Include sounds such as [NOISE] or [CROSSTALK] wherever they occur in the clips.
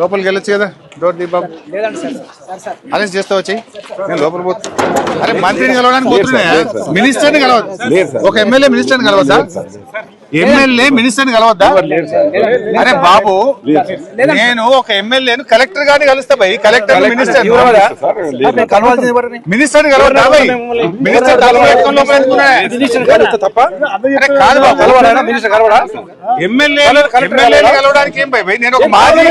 లోపలికి వెళ్ళొచ్చు కదా? డోర్ దీ బాబు. అరెస్ట్ చేస్తా వచ్చి. నేను లోపల పోతా. అరే మంత్రిని కలవడానికి పోతున్నాయా? మినిస్టర్ని కలవద్దు. ఒక ఎమ్మెల్యే మినిస్టర్ని కలవద్దా? ఎమ్మెల్యే మినిస్టర్ని కలవద్దా? అరే బాబు నేను ఒక ఎమ్మెల్యేను కలెక్టర్ గారిని కలుస్తా భయ్ కలెక్టర్ మినిస్టర్ మినిస్టర్ కలవద్దా భయ్ మినిస్టర్ కాదు బాబు. ఎమ్మెల్యే కలవడానికి ఏం భయ్ నేను ఒక మాజీ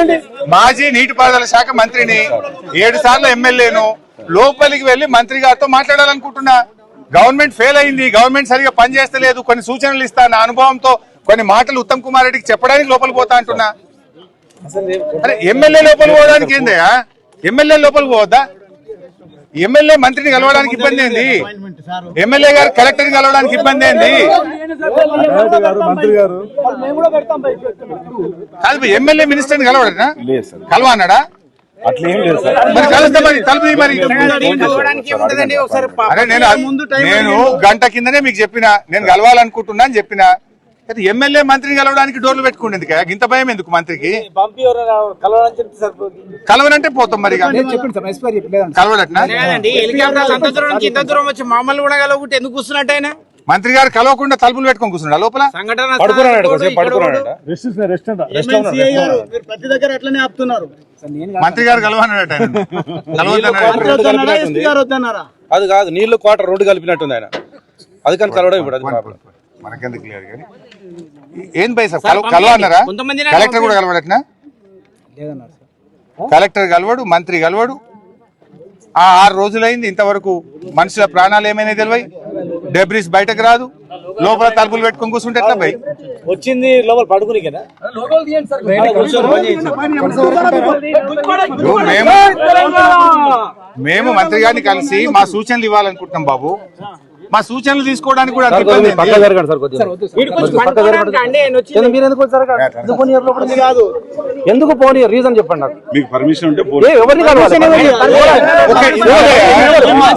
మాజీ నీటిపారుదల శాఖ మంత్రిని ఏడు సార్లు ఎమ్మెల్యేను లోపలికి వెళ్ళి మంత్రి గారితో మాట్లాడాలనుకుంటున్నా. గవర్నమెంట్ ఫెయిల్ అయింది గవర్నమెంట్ సరిగా పనిచేస్తలేదు కొన్ని సూచనలు ఇస్తా నా అనుభవంతో కొన్ని మాటలు ఉత్తమ్ కుమార్ రెడ్డికి చెప్పడానికి లోపలికి పోతా అంటున్నా. అరే ఎమ్మెల్యే లోపలికి పోవడానికి ఏందయ్యా ఎమ్మెల్యే లోపలికి పోవద్దా? ఎమ్మెల్యే మంత్రిని కలవడానికి ఇబ్బంది ఏంది? ఎమ్మెల్యే గారు కలెక్టర్ కలవడానికి ఇబ్బంది ఏంది? కాదు ఎమ్మెల్యే మినిస్టర్ని కలవడనా? లేదు సార్. కలవా అన్నాడా అట్లా ఏం లేదు సార్. మరి కలుస్తా మరి తలుపు తీయి మరి అరే నేను నేను గంట కిందనే మీకు చెప్పిన నేను కలవాలనుకుంటున్నా అని చెప్పిన. అయితే ఎమ్మెల్యే మంత్రిని కలవడానికి డోర్లు పెట్టుకుంటుంది కదా ఇంత భయం ఎందుకు మంత్రికి? కలవనంటే పోతాం మరి కలవడట్నా వచ్చి మమ్మల్ని కూడా కలవకుంటే ఎందుకు కూర్చున్నట్టు ఆయన? మంత్రి గారు కలవకుండా తలుపులు పెట్టుకొని కూర్చున్నాడు లోపల? ప్రతి దగ్గర అట్లనే ఆపుతున్నారు. మంత్రి గారు కలవన్నాడట [LAUGHS] అది కాదు నీళ్ళు క్వార్టర్ రోడ్డు కలిపినట్టుంది ఆయన. అది కానీ కలవడం ఇప్పుడు మనకెందుకు కానీ? ఏం భయ సార్? కలవ కలవ అన్నారా కొంతమంది కలెక్టర్ కూడా కలవడట్నా? కలెక్టర్ కలవడు మంత్రి కలవడు. ఆ ఆరు రోజులైంది ఇంతవరకు మనుషుల ప్రాణాలు ఏమైనా తెలివై? డెబ్రిస్ బయటకు రాదు. లోపల తలుపులు పెట్టుకొని కూర్చుంటే ఎట్లా భయ్? వచ్చింది లోపల పడుకుని మేము మంత్రి గారిని కలిసి మా సూచనలు ఇవ్వాలనుకుంటున్నాం బాబు. మా సూచనలు తీసుకోవడానికి కూడా అంత ఇబ్బంది ఏంది? కాదు. ఎందుకు పోనీ? రీజన్ చెప్పండి నాకు. మీకు పర్మిషన్ ఉంటే ఏ, ఎవరిని కలవాలి? ఒక-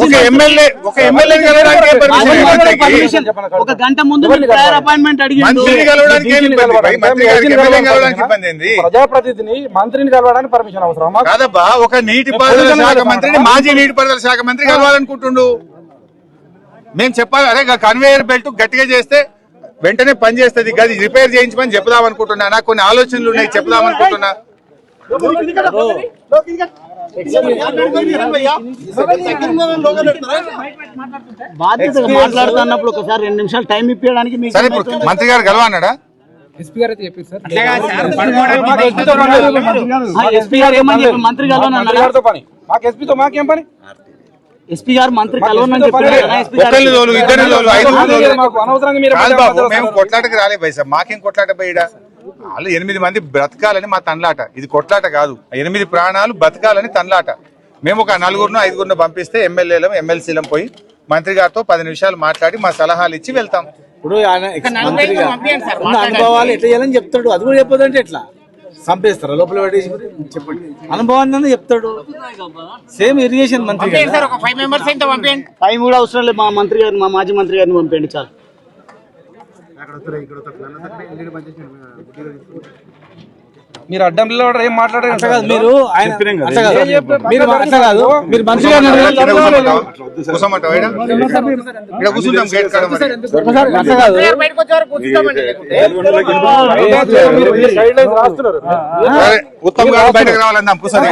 ఒక ఎమ్మెల్యే ఒక ఎమ్మెల్యే కలవడానికి ఏం permission ఇవ్వాలి మంత్రికి? ఒక గంట ముందు మీరు ప్రయర్ అపాయింట్మెంట్ అడిగిండు మంత్రిని కలవడానికి ఏం ఇబ్బంది? భయ్? మంత్రి గారికి ఎమ్మెల్యే కలవడానికి ఇబ్బంది ఏంది? ప్రజాప్రతినిధిని మంత్రిని కలవడానికి పర్మిషన్ అవసరం కాదబ్బా ఒక నీటిపారుదల శాఖ మంత్రిని మాజీ నీటిపారుదల శాఖ మంత్రి కలవాలనుకుంటుండు. మేము చెప్పాలి అరే కన్వేయర్ బెల్ట్ గట్టిగా చేస్తే వెంటనే పని చేస్తుంది. గది రిపేర్ చేయించమని చెప్దాం అనుకుంటున్నా. నాకు కొన్ని ఆలోచనలు ఉన్నాయి చెప్దాం అనుకుంటున్నా. మాట్లాడుతున్నప్పుడు ఒకసారి రెండు నిమిషాలు టైం ఇప్పించడానికి మీకు సరే ఇప్పుడు మంత్రి గారు పడుకోవడానికి ఎస్పీ గారు ఏమని చెప్పి మంత్రి పని? మాకు ఎస్పీతో మాకేం పని? ఎస్పీ గారు మంత్రి కలవనని చెప్పారు ఇద్దరు మేము కొట్లాటకి రాలే పైసా మాకేం కొట్లాట పోయిడ వాళ్ళు ఎనిమిది మంది బ్రతకాలని మా తన్లాట. ఇది కొట్లాట కాదు. ఎనిమిది ప్రాణాలు బతకాలని తన్లాట. మేము ఒక నలుగురును ఐదుగురును పంపిస్తే ఎమ్మెల్యేలం ఎమ్మెల్సీలం పోయి మంత్రి గారితో పది నిమిషాలు మాట్లాడి మా సలహాలు ఇచ్చి వెళ్తాం. ఇప్పుడు అనుభవాలు ఎట్లా చేయాలని చెప్తాడు అది కూడా చెప్పదంటే ఎట్లా? చంపేస్తారా? లోపల పెట్టేసి చెప్పండి. అనుభవాన్ని చెప్తాడు. సేమ్ ఇరిగేషన్ మంత్రి టైం కూడా అవసరం లేదు మా మంత్రి గారిని మా మాజీ మంత్రి గారిని పంపండి చాలు. మీరు అడ్డం నిలబడరు, ఏం మాట్లాడారు మీరు? మీరు అట్లా కాదు. సరే ఉత్తమ్ గారు బయటకు రావాలందాం కూర్చొని